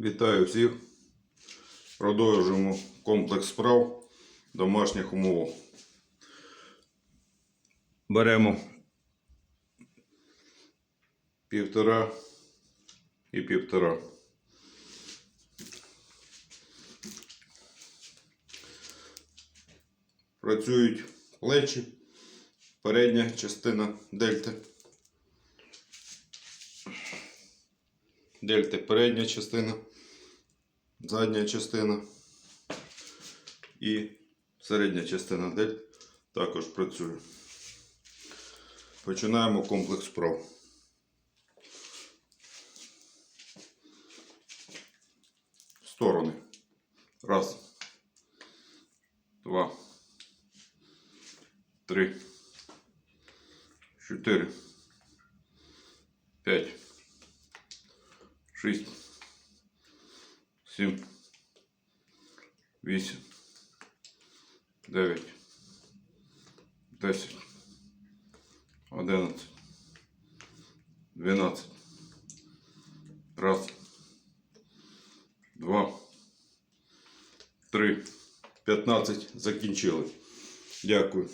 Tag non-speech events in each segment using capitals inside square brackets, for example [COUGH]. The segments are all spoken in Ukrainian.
Вітаю всіх. Продовжуємо комплекс справ домашніх умовах. Беремо півтора і півтора. Працюють плечі, передня частина дельти. Дельти передня частина, задня частина і середня частина дельт також працює. Починаємо комплекс вправ. Сторони. Раз. Два. Три. Чотири. П'ять. шість, сім, вісім, дев'ять, десять, одинадцять, дванадцять. Раз, два, три, п'ятнадцять. Закінчили. Дякую.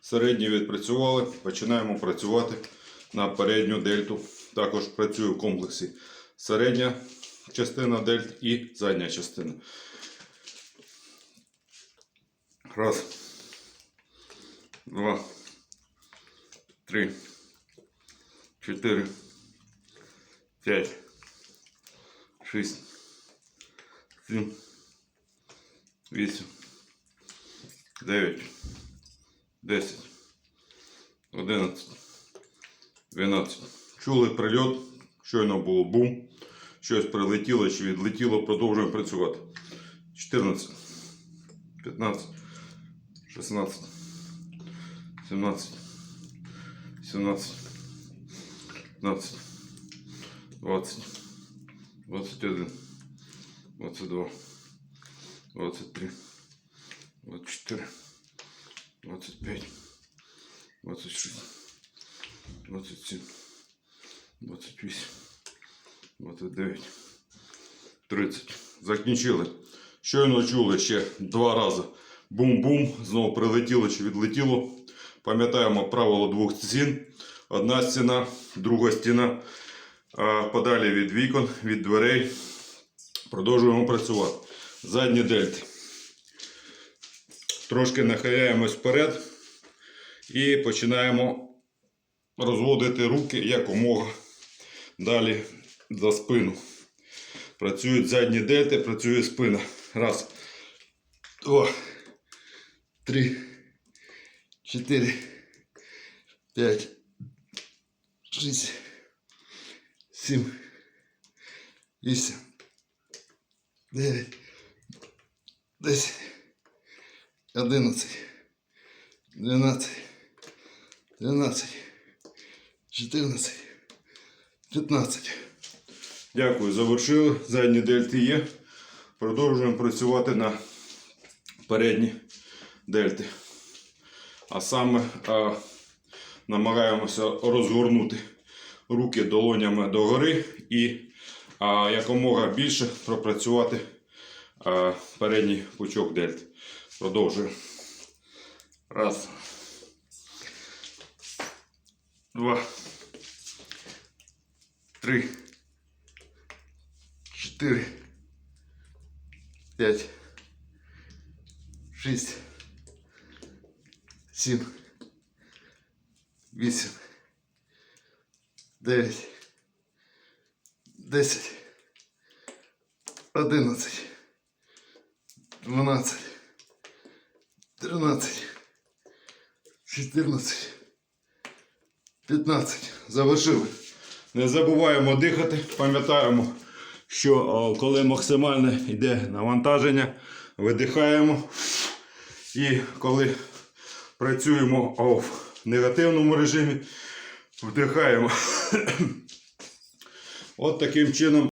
Середні відпрацювали. Починаємо працювати на передню дельту. Також працюю в комплексі середня частина дельт і задня частина. Раз, два, три, чотири, п'ять, шість, сім, вісім, дев'ять, десять, одинадцять, дванадцять. Чули прильот, щойно було бум. Щось прилетіло чи відлетіло, продовжуємо працювати. 14, 15, 16, 17, 17, 15, 20, 21, 22, 23, 24, 25, 26, 27, 28, 29, 30. Закінчили. Щойно чули ще два рази. Бум-бум. Знову прилетіло чи відлетіло. Пам'ятаємо правило двох стін. Одна стіна, друга стіна. Подалі від вікон, від дверей. Продовжуємо працювати. Задні дельти. Трошки нахиляємось вперед і починаємо розводити руки якомога далі за спину. Працюють задні дельти, працює спина. Раз, два, три, чотири, п'ять, шість, сім, вісім, дев'ять, десять, одинадцять, дванадцять, дванадцять, чотирнадцять. 15. Дякую, завершили. Задні дельти є. Продовжуємо працювати на передні дельти. А саме а, намагаємося розгорнути руки долонями догори і а, якомога більше пропрацювати а, передній пучок дельт. Продовжуємо. Раз. Два три, чотири, п'ять, шість, сім, вісім, дев'ять, десять, одинадцять, дванадцять, тринадцять, чотирнадцять, п'ятнадцять. Завершили. Не забуваємо дихати, пам'ятаємо, що коли максимальне йде навантаження, видихаємо. І коли працюємо в негативному режимі, вдихаємо. [COUGHS] От таким чином